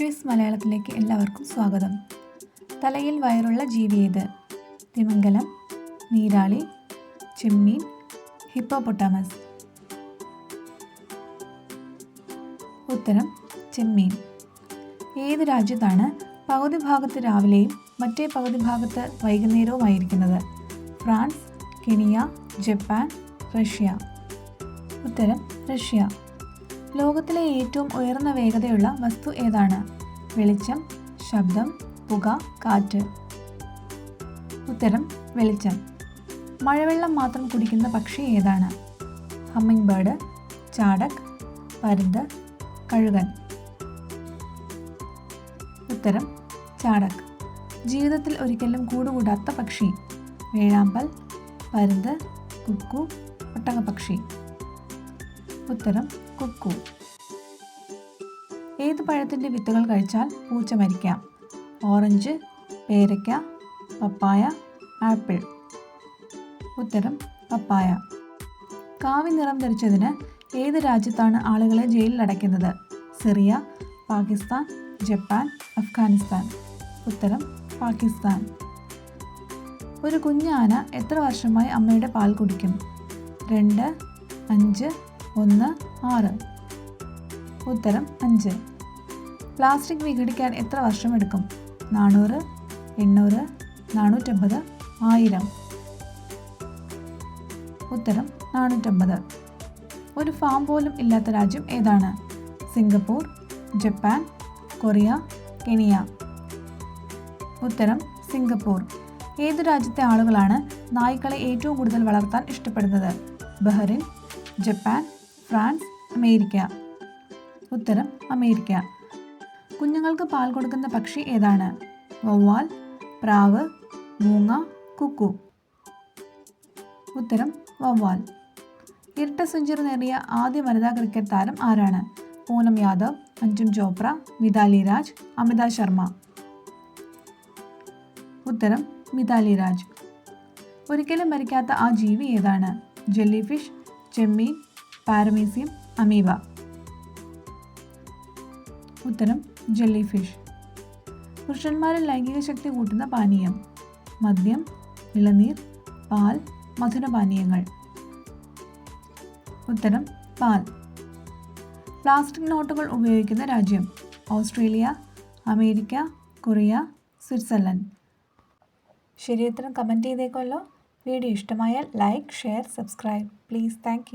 Quiz മലയാളത്തിലേക്ക് എല്ലാവർക്കും സ്വാഗതം. തലയിൽ വയറുള്ള ജീവി ഏത്? തിമംഗലം നീരാളി ചിമ്മീൻ ഹിപ്പോപൊട്ടാമസ് ഉത്തരം ചെമ്മീൻ. ഏത് രാജ്യത്താണ് പകുതി ഭാഗത്ത് രാവിലെയും മറ്റേ പകുതി ഭാഗത്ത് വൈകുന്നേരവുമായിരിക്കുന്നത്? France Kenya Japan Russia. ഉത്തരം റഷ്യ. ലോകത്തിലെ ഏറ്റവും ഉയർന്ന വേഗതയുള്ള വസ്തു ഏതാണ്? വെളിച്ചം ശബ്ദം പുക കാറ്റ്. ഉത്തരം വെളിച്ചം. മഴവെള്ളം മാത്രം കുടിക്കുന്ന പക്ഷി ഏതാണ്? ഹമ്മിങ് ബേർഡ് ചാടക് പരുന്ത് കഴുകൻ. ഉത്തരം ചാടക് ജീവിതത്തിൽ ഒരിക്കലും കൂടുകൂടാത്ത പക്ഷി. വേഴാമ്പൽ പരുന്ത് കുക്കു ഒട്ടകപക്ഷി ഉത്തരം കുക്കു. ഏത് പഴത്തിന്റെ വിത്തുകൾ കഴിച്ചാൽ പൂച്ച മരിക്കാം? ഓറഞ്ച് പേരയ്ക്ക പപ്പായ ആപ്പിൾ. ഉത്തരം പപ്പായ. കാവി നിറം ധരിച്ചതിന് ഏത് രാജ്യത്താണ് ആളുകളെ ജയിലിൽ അടയ്ക്കുന്നത്? Syria Pakistan Japan Afghanistan. ഉത്തരം പാകിസ്ഥാൻ. ഒരു കുഞ്ഞാന എത്ര വർഷമായി അമ്മയുടെ പാൽ കുടിക്കും? രണ്ട് അഞ്ച് ഒന്ന് ആറ്. ഉത്തരം അഞ്ച്. പ്ലാസ്റ്റിക് വിഘടിക്കാൻ എത്ര വർഷമെടുക്കും? നാനൂറ് എണ്ണൂറ് നാനൂറ്റമ്പത് ആയിരം. ഉത്തരം നാനൂറ്റമ്പത്. ഒരു ഫാം പോലും ഇല്ലാത്ത രാജ്യം ഏതാണ്? Singapore Japan Korea Kenya. ഉത്തരം സിംഗപ്പൂർ. ഏതു രാജ്യത്തെ ആളുകളാണ് നായ്ക്കളെ ഏറ്റവും കൂടുതൽ വളർത്താൻ ഇഷ്ടപ്പെടുന്നത്? Bahrain Japan France America. ഉത്തരം അമേരിക്ക. കുഞ്ഞുങ്ങൾക്ക് പാൽ കൊടുക്കുന്ന പക്ഷി ഏതാണ്? വവ്വാൽ പ്രാവ് മൂങ്ങ കുക്കു. ഉത്തരം വവ്വാൽ. ഇരട്ട സെഞ്ചുറി നേടിയ ആദ്യ വനിതാ ക്രിക്കറ്റ് താരം ആരാണ്? പൂനം യാദവ് അഞ്ജുൻ ചോപ്ര മിതാലി രാജ് അമിത ശർമ്മ. ഉത്തരം മിതാലി രാജ്. ഒരിക്കലും മരിക്കാത്ത ആ ജീവി ഏതാണ്? ജെല്ലി ഫിഷ് ചെമ്മീൻ പാരമീസിയം അമീബ. ഉത്തരം ജെല്ലി ഫിഷ് പുരുഷന്മാരിൽ ലൈംഗിക ശക്തി കൂട്ടുന്ന പാനീയം. മദ്യം ഇളനീർ പാൽ മധുരപാനീയങ്ങൾ ഉത്തരം പാൽ. പ്ലാസ്റ്റിക് നോട്ടുകൾ ഉപയോഗിക്കുന്ന രാജ്യം. Australia America Korea Switzerland. ശരി ഉത്തരം കമന്റ് ചെയ്തേക്കുമല്ലോ. വീഡിയോ ഇഷ്ടമായാൽ like share subscribe. Please thank